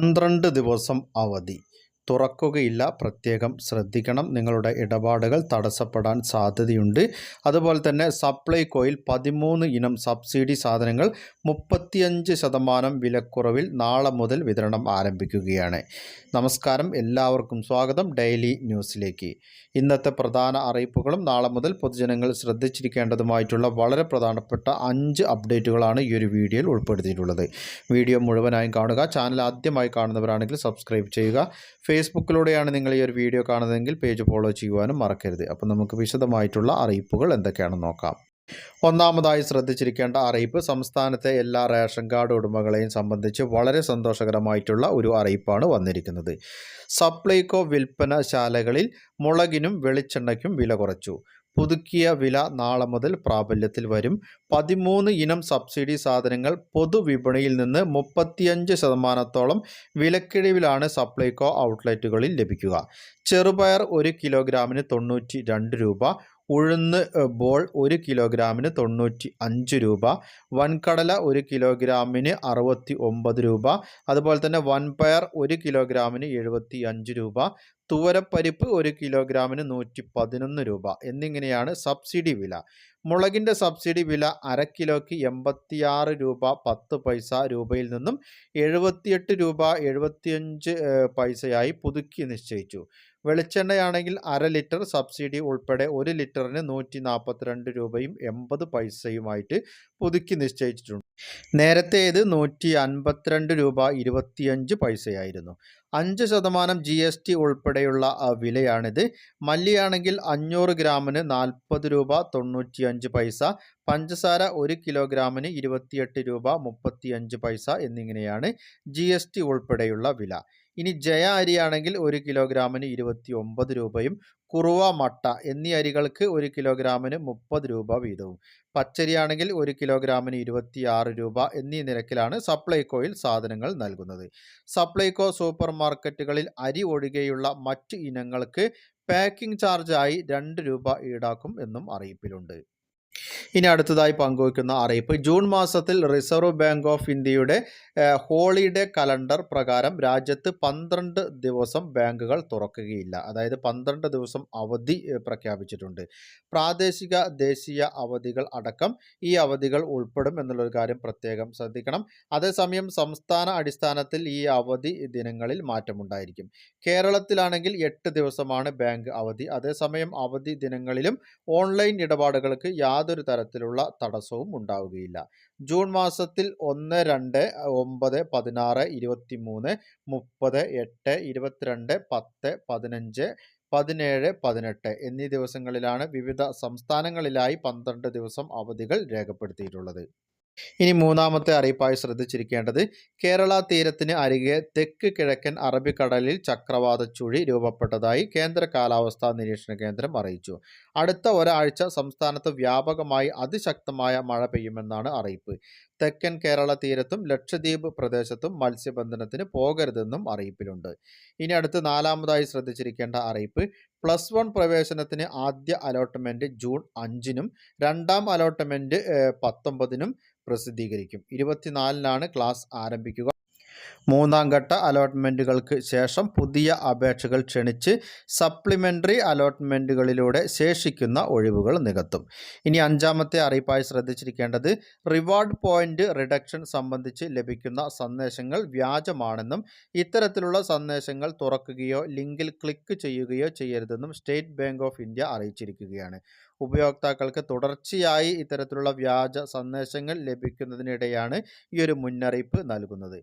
പന്ത്രണ്ട് ദിവസം അവധി. തുറക്കുകയില്ല. പ്രത്യേകം ശ്രദ്ധിക്കണം. നിങ്ങളുടെ ഇടപാടുകൾ തടസ്സപ്പെടാൻ സാധ്യതയുണ്ട്. അതുപോലെ തന്നെ സപ്ലൈകോയിൽ പതിമൂന്ന് ഇനം സബ്സിഡി സാധനങ്ങൾ മുപ്പത്തിയഞ്ച് ശതമാനം വിലക്കുറവിൽ നാളെ മുതൽ വിതരണം ആരംഭിക്കുകയാണ്. നമസ്കാരം. എല്ലാവർക്കും സ്വാഗതം. ഡെയിലി ന്യൂസിലേക്ക്. ഇന്നത്തെ പ്രധാന അറിയിപ്പുകളും നാളെ മുതൽ പൊതുജനങ്ങൾ ശ്രദ്ധിച്ചിരിക്കേണ്ടതുമായിട്ടുള്ള വളരെ പ്രധാനപ്പെട്ട അഞ്ച് അപ്ഡേറ്റുകളാണ് ഈ ഒരു വീഡിയോയിൽ ഉൾപ്പെടുത്തിയിട്ടുള്ളത്. വീഡിയോ മുഴുവനായും കാണുക. ചാനൽ ആദ്യമായി കാണുന്നവരാണെങ്കിൽ സബ്സ്ക്രൈബ് ചെയ്യുക. ഫേസ്ബുക്കിലൂടെയാണ് നിങ്ങൾ ഈ ഒരു വീഡിയോ കാണുന്നതെങ്കിൽ പേജ് ഫോളോ ചെയ്യുവാനും മറക്കരുത്. അപ്പോൾ നമുക്ക് വിശദമായിട്ടുള്ള അറിയിപ്പുകൾ എന്തൊക്കെയാണെന്ന് നോക്കാം. ഒന്നാമതായി ശ്രദ്ധിച്ചിരിക്കേണ്ട അറിയിപ്പ് സംസ്ഥാനത്തെ എല്ലാ റേഷൻ കാർഡ് ഉടമകളെയും സംബന്ധിച്ച് വളരെ സന്തോഷകരമായിട്ടുള്ള ഒരു അറിയിപ്പാണ് വന്നിരിക്കുന്നത്. സപ്ലൈകോ വിൽപ്പനശാലകളിൽ മുളകിനും വെളിച്ചെണ്ണയ്ക്കും വില കുറച്ചു. പുതുക്കിയ വില നാളെ മുതൽ പ്രാബല്യത്തിൽ വരും. പതിമൂന്ന് ഇനം സബ്സിഡി സാധനങ്ങൾ പൊതുവിപണിയിൽ നിന്ന് മുപ്പത്തിയഞ്ച് ശതമാനത്തോളം വിലക്കിഴിവിലാണ് സപ്ലൈകോ ഔട്ട്ലെറ്റുകളിൽ ലഭിക്കുക. ചെറുപയർ ഒരു കിലോഗ്രാമിന് തൊണ്ണൂറ്റി രണ്ട് രൂപ ഉഴുന്ന് ബോൾ ഒരു കിലോഗ്രാമിന് തൊണ്ണൂറ്റി അഞ്ച് രൂപ വൻകടല ഒരു കിലോഗ്രാമിന് അറുപത്തി ഒമ്പത് രൂപ അതുപോലെ തന്നെ വൻപയർ ഒരു കിലോഗ്രാമിന് എഴുപത്തി അഞ്ച് രൂപ തുവരപ്പരിപ്പ് ഒരു കിലോഗ്രാമിന് നൂറ്റി പതിനൊന്ന് രൂപ എന്നിങ്ങനെയാണ് സബ്സിഡി വില. മുളകിന്റെ സബ്സിഡി വില അര കിലോയ്ക്ക് എൺപത്തിയാറ് രൂപ പത്ത് പൈസ രൂപയിൽ നിന്നും എഴുപത്തിയെട്ട് രൂപ എഴുപത്തിയഞ്ച് പൈസയായി പുതുക്കി നിശ്ചയിച്ചു. വെളിച്ചെണ്ണയാണെങ്കിൽ അര ലിറ്റർ സബ്സിഡി ഉൾപ്പെടെ ഒരു ലിറ്ററിന് നൂറ്റി നാൽപ്പത്തിരണ്ട് രൂപയും എൺപത് പൈസയുമായിട്ട് പുതുക്കി നിശ്ചയിച്ചിട്ടുണ്ട്. നേരത്തെ ഇത് നൂറ്റി അൻപത്തിരണ്ട് രൂപ ഇരുപത്തിയഞ്ച് പൈസയായിരുന്നു. അഞ്ച് ശതമാനം ജി എസ് ടി ഉൾപ്പെടെയുള്ള വിലയാണിത്. മല്ലിയാണെങ്കിൽ അഞ്ഞൂറ് ഗ്രാമിന് നാൽപ്പത് രൂപ തൊണ്ണൂറ്റിയഞ്ച് പൈസ പഞ്ചസാര ഒരു കിലോഗ്രാമിന് ഇരുപത്തിയെട്ട് രൂപ മുപ്പത്തിയഞ്ച് പൈസ എന്നിങ്ങനെയാണ് ജി എസ് ടി ഉൾപ്പെടെയുള്ള വില. ഇനി ജയ അരിയാണെങ്കിൽ ഒരു കിലോഗ്രാമിന് ഇരുപത്തി ഒമ്പത് രൂപയും കുറുവ മട്ട എന്നീ അരികൾക്ക് ഒരു കിലോഗ്രാമിന് മുപ്പത് രൂപ വീതവും. പച്ചരിയാണെങ്കിൽ ഒരു കിലോഗ്രാമിന് ഇരുപത്തിയാറ് രൂപ എന്നീ നിരക്കിലാണ് സപ്ലൈകോയിൽ സാധനങ്ങൾ നൽകുന്നത്. സപ്ലൈകോ സൂപ്പർ മാർക്കറ്റുകളിൽ അരി ഒഴികെയുള്ള മറ്റ് ഇനങ്ങൾക്ക് പാക്കിംഗ് ചാർജായി രണ്ട് രൂപ ഈടാക്കും എന്നും അറിയിപ്പിലുണ്ട്. ഇനി അടുത്തതായി പങ്കുവയ്ക്കുന്ന അറിയിപ്പ്. ജൂൺ മാസത്തിൽ റിസർവ് ബാങ്ക് ഓഫ് ഇന്ത്യയുടെ ഹോളിഡേ കലണ്ടർ പ്രകാരം രാജ്യത്ത് പന്ത്രണ്ട് ദിവസം ബാങ്കുകൾ തുറക്കുകയില്ല. അതായത് പന്ത്രണ്ട് ദിവസം അവധി പ്രഖ്യാപിച്ചിട്ടുണ്ട്. പ്രാദേശിക ദേശീയ അവധികൾ അടക്കം ഈ അവധികൾ ഉൾപ്പെടും എന്നുള്ളൊരു കാര്യം പ്രത്യേകം ശ്രദ്ധിക്കണം. അതേസമയം സംസ്ഥാന അടിസ്ഥാനത്തിൽ ഈ അവധി ദിനങ്ങളിൽ മാറ്റമുണ്ടായിരിക്കും. കേരളത്തിലാണെങ്കിൽ എട്ട് ദിവസമാണ് ബാങ്ക് അവധി. അതേസമയം അവധി ദിനങ്ങളിലും ഓൺലൈൻ ഇടപാടുകൾക്ക് യാതൊരു തരത്തിലുള്ള തടസ്സവും ഉണ്ടാവുകയില്ല. ജൂൺ മാസത്തിൽ ഒന്ന് രണ്ട് ഒമ്പത് പതിനാറ് ഇരുപത്തി മൂന്ന് മുപ്പത് എട്ട് ഇരുപത്തിരണ്ട് പത്ത് പതിനഞ്ച് പതിനേഴ് പതിനെട്ട് എന്നീ ദിവസങ്ങളിലാണ് വിവിധ സംസ്ഥാനങ്ങളിലായി പന്ത്രണ്ട് ദിവസം അവധികൾ രേഖപ്പെടുത്തിയിട്ടുള്ളത്. ഇനി മൂന്നാമത്തെ അറിയിപ്പായി ശ്രദ്ധിച്ചിരിക്കേണ്ടത് കേരള തീരത്തിന് അരികെ തെക്ക് കിഴക്കൻ അറബിക്കടലിൽ ചക്രവാത ചുഴി രൂപപ്പെട്ടതായി കേന്ദ്ര കാലാവസ്ഥാ നിരീക്ഷണ കേന്ദ്രം അറിയിച്ചു. അടുത്ത ഒരാഴ്ച സംസ്ഥാനത്ത് വ്യാപകമായി അതിശക്തമായ മഴ പെയ്യുമെന്നാണ് അറിയിപ്പ്. തെക്കൻ കേരള തീരത്തും ലക്ഷദ്വീപ് പ്രദേശത്തും മത്സ്യബന്ധനത്തിന് പോകരുതെന്നും അറിയിപ്പിലുണ്ട്. ഇനി അടുത്ത് നാലാമതായി ശ്രദ്ധിച്ചിരിക്കേണ്ട അറിയിപ്പ് പ്ലസ് വൺ പ്രവേശനത്തിന് ആദ്യ അലോട്ട്മെന്റ് ജൂൺ അഞ്ചിനും രണ്ടാം അലോട്ട്മെന്റ് പത്തൊമ്പതിനും പ്രസിദ്ധീകരിക്കും. ഇരുപത്തിനാലിനാണ് ക്ലാസ് ആരംഭിക്കുക. മൂന്നാം ഘട്ട അലോട്ട്മെന്റുകൾക്ക് ശേഷം പുതിയ അപേക്ഷകൾ ക്ഷണിച്ച് സപ്ലിമെന്ററി അലോട്ട്മെന്റുകളിലൂടെ ശേഷിക്കുന്ന ഒഴിവുകൾ നികത്തും. ഇനി അഞ്ചാമത്തെ അറിയിപ്പായി ശ്രദ്ധിച്ചിരിക്കേണ്ടത് റിവാർഡ് പോയിന്റ് റിഡക്ഷൻ സംബന്ധിച്ച് ലഭിക്കുന്ന സന്ദേശങ്ങൾ വ്യാജമാണെന്നും ഇത്തരത്തിലുള്ള സന്ദേശങ്ങൾ തുറക്കുകയോ ലിങ്കിൽ ക്ലിക്ക് ചെയ്യുകയോ ചെയ്യരുതെന്നും സ്റ്റേറ്റ് ബാങ്ക് ഓഫ് ഇന്ത്യ അറിയിച്ചിരിക്കുകയാണ്. ഉപയോക്താക്കൾക്ക് തുടർച്ചയായി ഇത്തരത്തിലുള്ള വ്യാജ സന്ദേശങ്ങൾ ലഭിക്കുന്നതിനിടെയാണ് ഈ ഒരു മുന്നറിയിപ്പ് നൽകുന്നത്.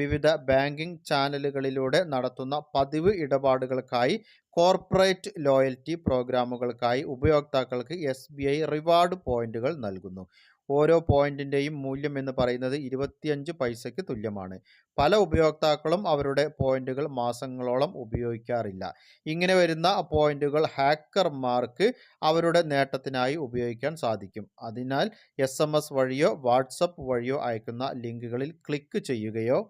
വിവിധ ബാങ്കിംഗ് ചാനലുകളിലൂടെ നടത്തുന്ന പതിവ് ഇടപാടുകൾക്കായി കോർപ്പറേറ്റ് ലോയൽറ്റി പ്രോഗ്രാമുകൾക്കായി ഉപയോക്താക്കൾക്ക് എസ് ബി ഐ റിവാർഡ് പോയിന്റുകൾ നൽകുന്നു. ഓരോ പോയിന്റിന്റെയും മൂല്യം എന്ന് പറയുന്നത് ഇരുപത്തിയഞ്ച് പൈസയ്ക്ക് തുല്യമാണ്. പല ഉപയോക്താക്കളും അവരുടെ പോയിന്റുകൾ മാസങ്ങളോളം ഉപയോഗിക്കാറില്ല. ഇങ്ങനെ വരുന്ന പോയിന്റുകൾ ഹാക്കർമാർക്ക് അവരുടെ നേട്ടത്തിനായി ഉപയോഗിക്കാൻ സാധിക്കും. അതിനാൽ എസ് വഴിയോ വാട്സപ്പ് വഴിയോ അയക്കുന്ന ലിങ്കുകളിൽ ക്ലിക്ക് ചെയ്യുകയോ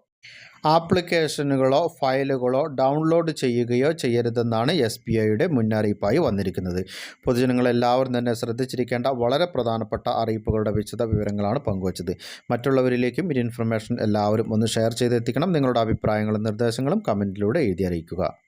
ആപ്ലിക്കേഷനുകളോ ഫയലുകളോ ഡൗൺലോഡ് ചെയ്യുകയോ ചെയ്യരുതെന്നാണ് എസ് ബി ഐയുടെ മുന്നറിയിപ്പായി വന്നിരിക്കുന്നത്. പൊതുജനങ്ങളെല്ലാവരും തന്നെ ശ്രദ്ധിച്ചിരിക്കേണ്ട വളരെ പ്രധാനപ്പെട്ട അറിയിപ്പുകളുടെ വിശദ വിവരങ്ങളാണ് പങ്കുവച്ചത്. മറ്റുള്ളവരിലേക്കും ഈ ഇൻഫർമേഷൻ എല്ലാവരും ഒന്ന് ഷെയർ ചെയ്തെത്തിക്കണം. നിങ്ങളുടെ അഭിപ്രായങ്ങളും നിർദ്ദേശങ്ങളും കമന്റിലൂടെ എഴുതി അറിയിക്കുക.